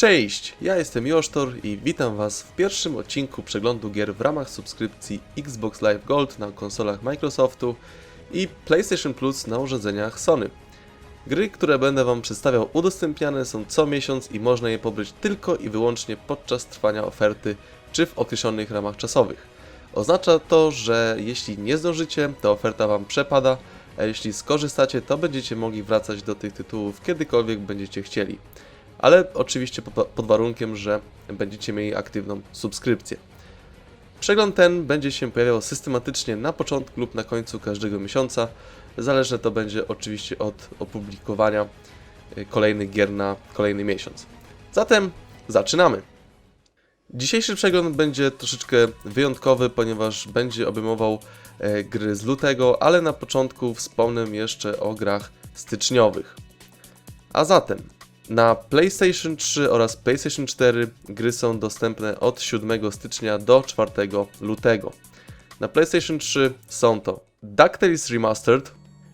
Cześć, ja jestem Josztor i witam Was w pierwszym odcinku przeglądu gier w ramach subskrypcji Xbox Live Gold na konsolach Microsoftu i PlayStation Plus na urządzeniach Sony. Gry, które będę Wam przedstawiał udostępniane są co miesiąc i można je pobrać tylko i wyłącznie podczas trwania oferty czy w określonych ramach czasowych. Oznacza to, że jeśli nie zdążycie, to oferta Wam przepada, a jeśli skorzystacie, to będziecie mogli wracać do tych tytułów kiedykolwiek będziecie chcieli ale oczywiście pod, warunkiem, że będziecie mieli aktywną subskrypcję. Przegląd ten będzie się pojawiał systematycznie na początku lub na końcu każdego miesiąca. Zależne to będzie oczywiście od opublikowania y, kolejnych gier na kolejny miesiąc. Zatem zaczynamy! Dzisiejszy przegląd będzie troszeczkę wyjątkowy, ponieważ będzie obejmował e, gry z lutego, ale na początku wspomnę jeszcze o grach styczniowych. A zatem na PlayStation 3 oraz PlayStation 4 gry są dostępne od 7 stycznia do 4 lutego. Na PlayStation 3 są to DuckTales Remastered,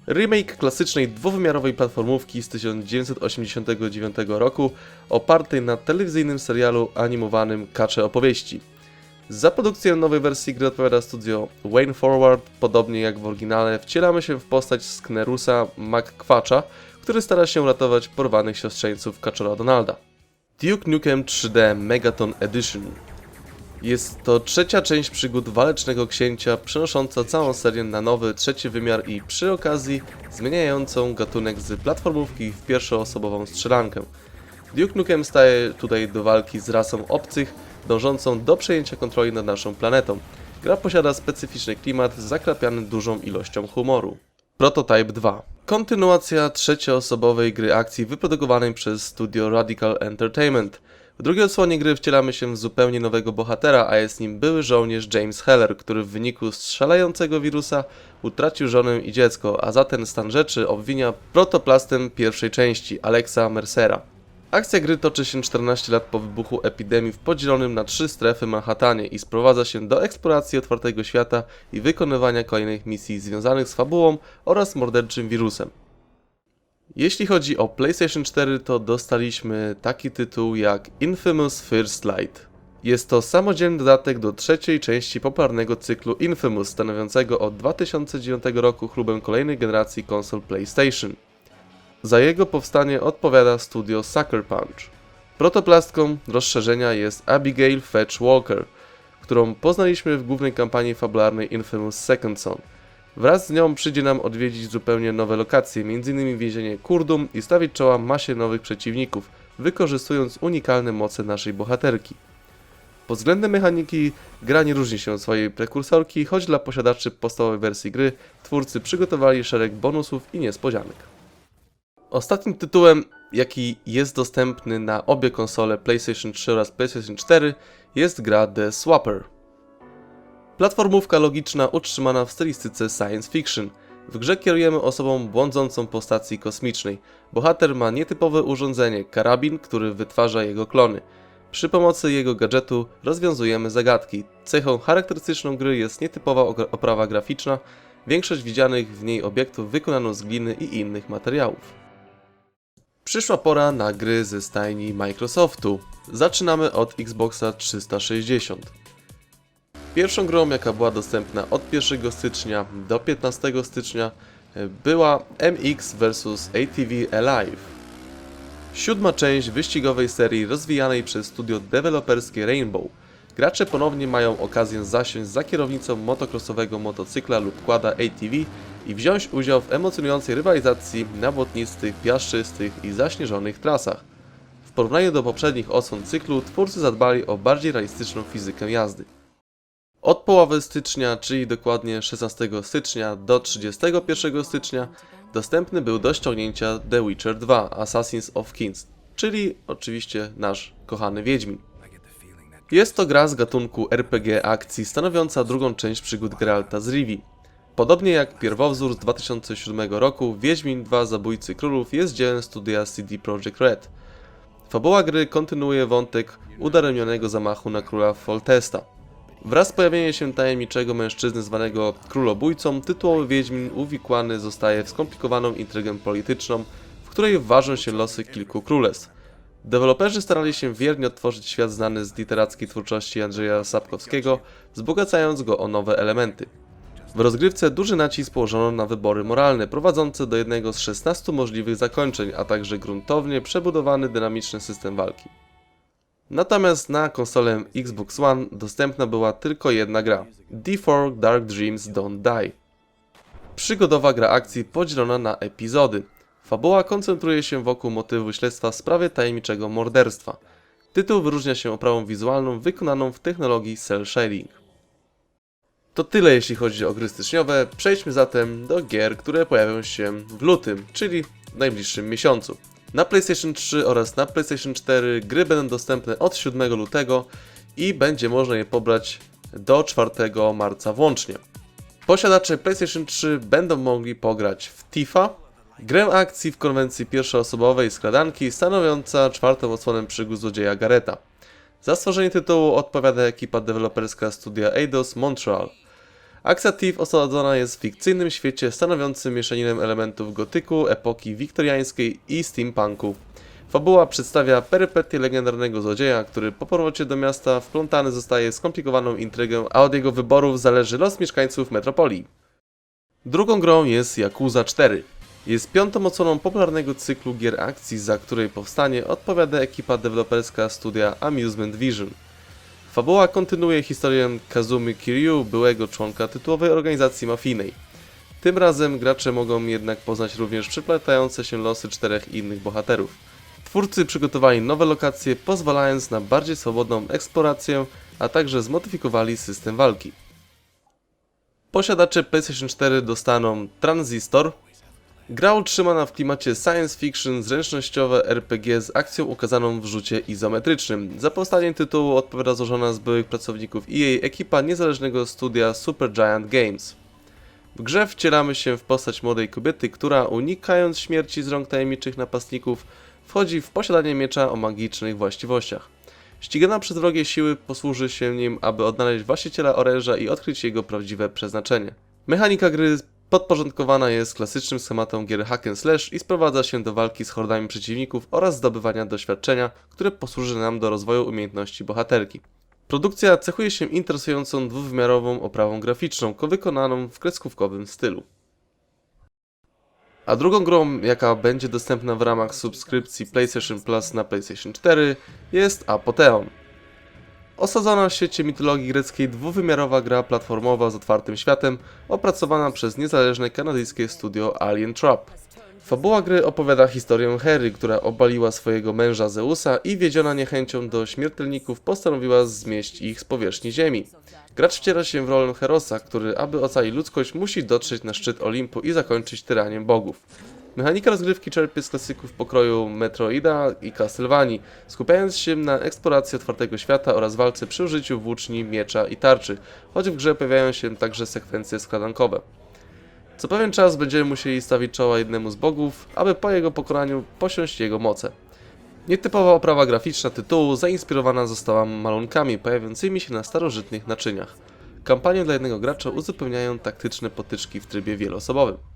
remake klasycznej dwuwymiarowej platformówki z 1989 roku, opartej na telewizyjnym serialu animowanym Kacze Opowieści. Za produkcję nowej wersji gry odpowiada studio Wayne Forward, podobnie jak w oryginale wcielamy się w postać Sknerusa McQuatcha, który stara się ratować porwanych siostrzeńców Kaczora Donalda. Duke Nukem 3D Megaton Edition jest to trzecia część przygód Walecznego Księcia, przenosząca całą serię na nowy, trzeci wymiar i przy okazji zmieniającą gatunek z platformówki w pierwszoosobową strzelankę. Duke Nukem staje tutaj do walki z rasą obcych, dążącą do przejęcia kontroli nad naszą planetą. Gra posiada specyficzny klimat zakrapiany dużą ilością humoru. Prototype 2 Kontynuacja trzecioosobowej gry akcji wyprodukowanej przez studio Radical Entertainment. W drugiej odsłonie gry wcielamy się w zupełnie nowego bohatera, a jest nim były żołnierz James Heller, który w wyniku strzelającego wirusa utracił żonę i dziecko, a za ten stan rzeczy obwinia protoplastem pierwszej części, Alexa Mercera. Akcja gry toczy się 14 lat po wybuchu epidemii w podzielonym na trzy strefy Manhattanie i sprowadza się do eksploracji otwartego świata i wykonywania kolejnych misji związanych z fabułą oraz morderczym wirusem. Jeśli chodzi o PlayStation 4, to dostaliśmy taki tytuł jak Infamous First Light. Jest to samodzielny dodatek do trzeciej części popularnego cyklu Infamous, stanowiącego od 2009 roku chlubę kolejnej generacji konsol PlayStation. Za jego powstanie odpowiada studio Sucker Punch. Protoplastką rozszerzenia jest Abigail Fetch Walker, którą poznaliśmy w głównej kampanii fabularnej Infamous Second Son. Wraz z nią przyjdzie nam odwiedzić zupełnie nowe lokacje, m.in. więzienie Kurdum i stawić czoła masie nowych przeciwników, wykorzystując unikalne moce naszej bohaterki. Pod względem mechaniki gra nie różni się od swojej prekursorki, choć dla posiadaczy podstawowej wersji gry twórcy przygotowali szereg bonusów i niespodzianek. Ostatnim tytułem, jaki jest dostępny na obie konsole PlayStation 3 oraz PlayStation 4 jest gra The Swapper. Platformówka logiczna utrzymana w stylistyce science fiction. W grze kierujemy osobą błądzącą po stacji kosmicznej. Bohater ma nietypowe urządzenie, karabin, który wytwarza jego klony. Przy pomocy jego gadżetu rozwiązujemy zagadki. Cechą charakterystyczną gry jest nietypowa oprawa graficzna, większość widzianych w niej obiektów wykonano z gliny i innych materiałów. Przyszła pora na gry ze stajni Microsoftu. Zaczynamy od Xboxa 360. Pierwszą grą, jaka była dostępna od 1 stycznia do 15 stycznia, była MX vs ATV Alive. Siódma część wyścigowej serii rozwijanej przez studio deweloperskie Rainbow. Gracze ponownie mają okazję zasiąść za kierownicą motocrossowego motocykla lub quada ATV i wziąć udział w emocjonującej rywalizacji na błotnistych, piaszczystych i zaśnieżonych trasach. W porównaniu do poprzednich odsłon cyklu, twórcy zadbali o bardziej realistyczną fizykę jazdy. Od połowy stycznia, czyli dokładnie 16 stycznia do 31 stycznia, dostępny był do ściągnięcia The Witcher 2 Assassins of Kings, czyli oczywiście nasz kochany Wiedźmin. Jest to gra z gatunku RPG akcji stanowiąca drugą część przygód Geralta z Rivii. Podobnie jak pierwowzór z 2007 roku, Wiedźmin 2 Zabójcy Królów jest dziełem studia CD Projekt Red. Fabuła gry kontynuuje wątek udaremnionego zamachu na króla Foltesta. Wraz z pojawieniem się tajemniczego mężczyzny zwanego królobójcą, tytułowy Wiedźmin uwikłany zostaje w skomplikowaną intrygę polityczną, w której ważą się losy kilku królestw. Deweloperzy starali się wiernie odtworzyć świat znany z literackiej twórczości Andrzeja Sapkowskiego, wzbogacając go o nowe elementy. W rozgrywce duży nacisk położono na wybory moralne, prowadzące do jednego z 16 możliwych zakończeń, a także gruntownie przebudowany dynamiczny system walki. Natomiast na konsolę Xbox One dostępna była tylko jedna gra D4 Dark Dreams Don't Die. Przygodowa gra akcji podzielona na epizody. Fabuła koncentruje się wokół motywu śledztwa w sprawie tajemniczego morderstwa. Tytuł wyróżnia się oprawą wizualną wykonaną w technologii cel shading. To tyle jeśli chodzi o gry styczniowe, przejdźmy zatem do gier, które pojawią się w lutym, czyli w najbliższym miesiącu. Na PlayStation 3 oraz na PlayStation 4 gry będą dostępne od 7 lutego i będzie można je pobrać do 4 marca włącznie. Posiadacze PlayStation 3 będą mogli pograć w Tifa, grę akcji w konwencji pierwszoosobowej skradanki stanowiąca czwartą odsłonę przygód złodzieja Gareta. Za stworzenie tytułu odpowiada ekipa deweloperska studia Eidos Montreal. Akcja Thief osadzona jest w fikcyjnym świecie stanowiącym mieszaninę elementów gotyku, epoki wiktoriańskiej i steampunku. Fabuła przedstawia perypetie legendarnego złodzieja, który po powrocie do miasta wplątany zostaje w skomplikowaną intrygę, a od jego wyborów zależy los mieszkańców metropolii. Drugą grą jest Yakuza 4. Jest piątą odsłoną popularnego cyklu gier akcji, za której powstanie odpowiada ekipa deweloperska studia Amusement Vision. Fabuła kontynuuje historię Kazumi Kiryu, byłego członka tytułowej organizacji mafijnej. Tym razem gracze mogą jednak poznać również przeplatające się losy czterech innych bohaterów. Twórcy przygotowali nowe lokacje, pozwalając na bardziej swobodną eksplorację, a także zmodyfikowali system walki. Posiadacze PlayStation 4 dostaną Transistor. Gra utrzymana w klimacie science fiction zręcznościowe RPG z akcją ukazaną w rzucie izometrycznym. Za powstanie tytułu odpowiada złożona z byłych pracowników EA ekipa niezależnego studia Supergiant Games. W grze wcielamy się w postać młodej kobiety, która unikając śmierci z rąk tajemniczych napastników, wchodzi w posiadanie miecza o magicznych właściwościach. Ścigana przez wrogie siły posłuży się nim, aby odnaleźć właściciela oręża i odkryć jego prawdziwe przeznaczenie. Mechanika gry podporządkowana jest klasycznym schematom gier hack and slash i sprowadza się do walki z hordami przeciwników oraz zdobywania doświadczenia, które posłuży nam do rozwoju umiejętności bohaterki. Produkcja cechuje się interesującą dwuwymiarową oprawą graficzną, ko- wykonaną w kreskówkowym stylu. A drugą grą, jaka będzie dostępna w ramach subskrypcji PlayStation Plus na PlayStation 4 jest Apotheon. Osadzona w świecie mitologii greckiej dwuwymiarowa gra platformowa z otwartym światem, opracowana przez niezależne kanadyjskie studio Alien Trap. Fabuła gry opowiada historię Hery, która obaliła swojego męża Zeusa i wiedziona niechęcią do śmiertelników postanowiła zmieść ich z powierzchni ziemi. Gracz wciela się w rolę Herosa, który aby ocalić ludzkość musi dotrzeć na szczyt Olimpu i zakończyć tyranię bogów. Mechanika rozgrywki czerpie z klasyków pokroju Metroida i Castlevanii, skupiając się na eksploracji otwartego świata oraz walce przy użyciu włóczni, miecza i tarczy, choć w grze pojawiają się także sekwencje skradankowe. Co pewien czas będziemy musieli stawić czoła jednemu z bogów, aby po jego pokonaniu posiąść jego moce. Nietypowa oprawa graficzna tytułu zainspirowana została malunkami pojawiającymi się na starożytnych naczyniach. Kampanię dla jednego gracza uzupełniają taktyczne potyczki w trybie wieloosobowym.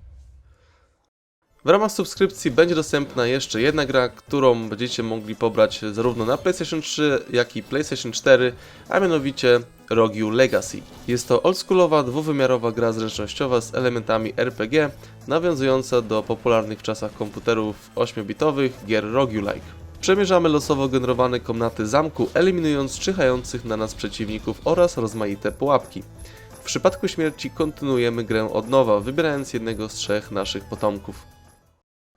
W ramach subskrypcji będzie dostępna jeszcze jedna gra, którą będziecie mogli pobrać zarówno na PlayStation 3, jak i PlayStation 4, a mianowicie Rogue Legacy. Jest to oldschoolowa, dwuwymiarowa gra zręcznościowa z elementami RPG, nawiązująca do popularnych w czasach komputerów 8-bitowych gier roguelike. Przemierzamy losowo generowane komnaty zamku, eliminując czyhających na nas przeciwników oraz rozmaite pułapki. W przypadku śmierci kontynuujemy grę od nowa, wybierając jednego z trzech naszych potomków.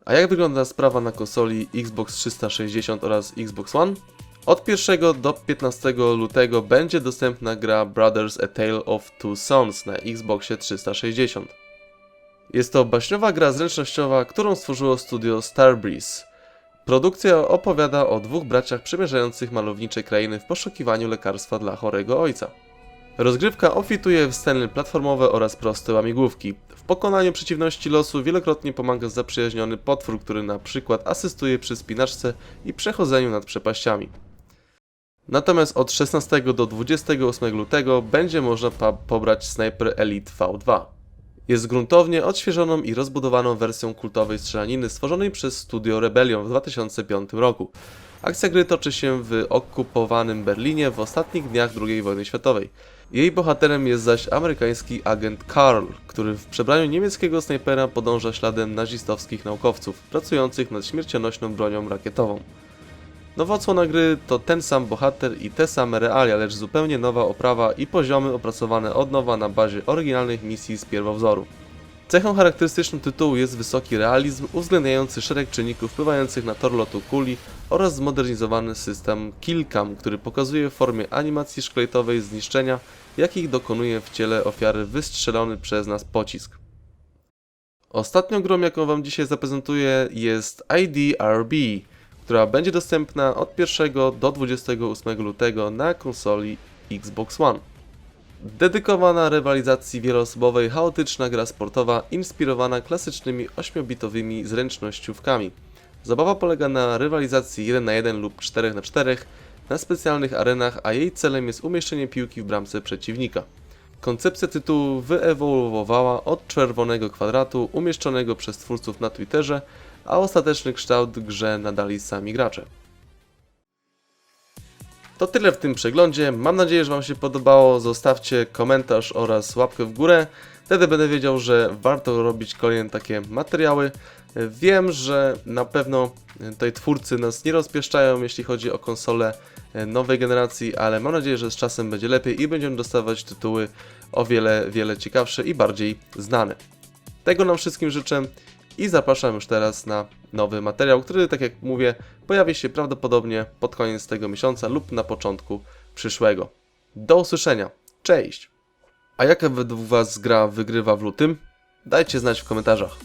A jak wygląda sprawa na konsoli Xbox 360 oraz Xbox One? Od 1 do 15 lutego będzie dostępna gra Brothers A Tale of Two Sons na Xboxie 360. Jest to baśniowa gra zręcznościowa, którą stworzyło studio Starbreeze. Produkcja opowiada o dwóch braciach przemierzających malownicze krainy w poszukiwaniu lekarstwa dla chorego ojca. Rozgrywka obfituje w sceny platformowe oraz proste łamigłówki. W pokonaniu przeciwności losu wielokrotnie pomaga zaprzyjaźniony potwór, który na przykład asystuje przy spinaczce i przechodzeniu nad przepaściami. Natomiast od 16 do 28 lutego będzie można pobrać Sniper Elite V2. Jest gruntownie odświeżoną i rozbudowaną wersją kultowej strzelaniny stworzonej przez studio Rebellion w 2005 roku. Akcja gry toczy się w okupowanym Berlinie w ostatnich dniach II wojny światowej. Jej bohaterem jest zaś amerykański agent Karl, który w przebraniu niemieckiego snajpera podąża śladem nazistowskich naukowców pracujących nad śmiercionośną bronią rakietową. Nowa odsłona gry to ten sam bohater i te same realia, lecz zupełnie nowa oprawa i poziomy opracowane od nowa na bazie oryginalnych misji z pierwowzoru. Cechą charakterystyczną tytułu jest wysoki realizm uwzględniający szereg czynników wpływających na tor lotu kuli oraz zmodernizowany system Killcam, który pokazuje w formie animacji szkieletowej zniszczenia, jakich dokonuje w ciele ofiary wystrzelony przez nas pocisk. Ostatnią grą, jaką Wam dzisiaj zaprezentuję jest IDRB, która będzie dostępna od 1 do 28 lutego na konsoli Xbox One. Dedykowana rywalizacji wieloosobowej, chaotyczna gra sportowa inspirowana klasycznymi 8-bitowymi zręcznościówkami. Zabawa polega na rywalizacji 1 na 1 lub 4 na 4 na specjalnych arenach, a jej celem jest umieszczenie piłki w bramce przeciwnika. Koncepcja tytułu wyewoluowała od czerwonego kwadratu umieszczonego przez twórców na Twitterze, a ostateczny kształt grze nadali sami gracze. To tyle w tym przeglądzie. Mam nadzieję, że Wam się podobało. Zostawcie komentarz oraz łapkę w górę. Wtedy będę wiedział, że warto robić kolejne takie materiały. Wiem, że na pewno tutaj twórcy nas nie rozpieszczają, jeśli chodzi o konsole nowej generacji, ale mam nadzieję, że z czasem będzie lepiej i będziemy dostawać tytuły o wiele, wiele ciekawsze i bardziej znane. Tego nam wszystkim życzę i zapraszam już teraz na nowy materiał, który, tak jak mówię, pojawi się prawdopodobnie pod koniec tego miesiąca lub na początku przyszłego. Do usłyszenia. Cześć! A jaka według Was gra wygrywa w lutym? Dajcie znać w komentarzach.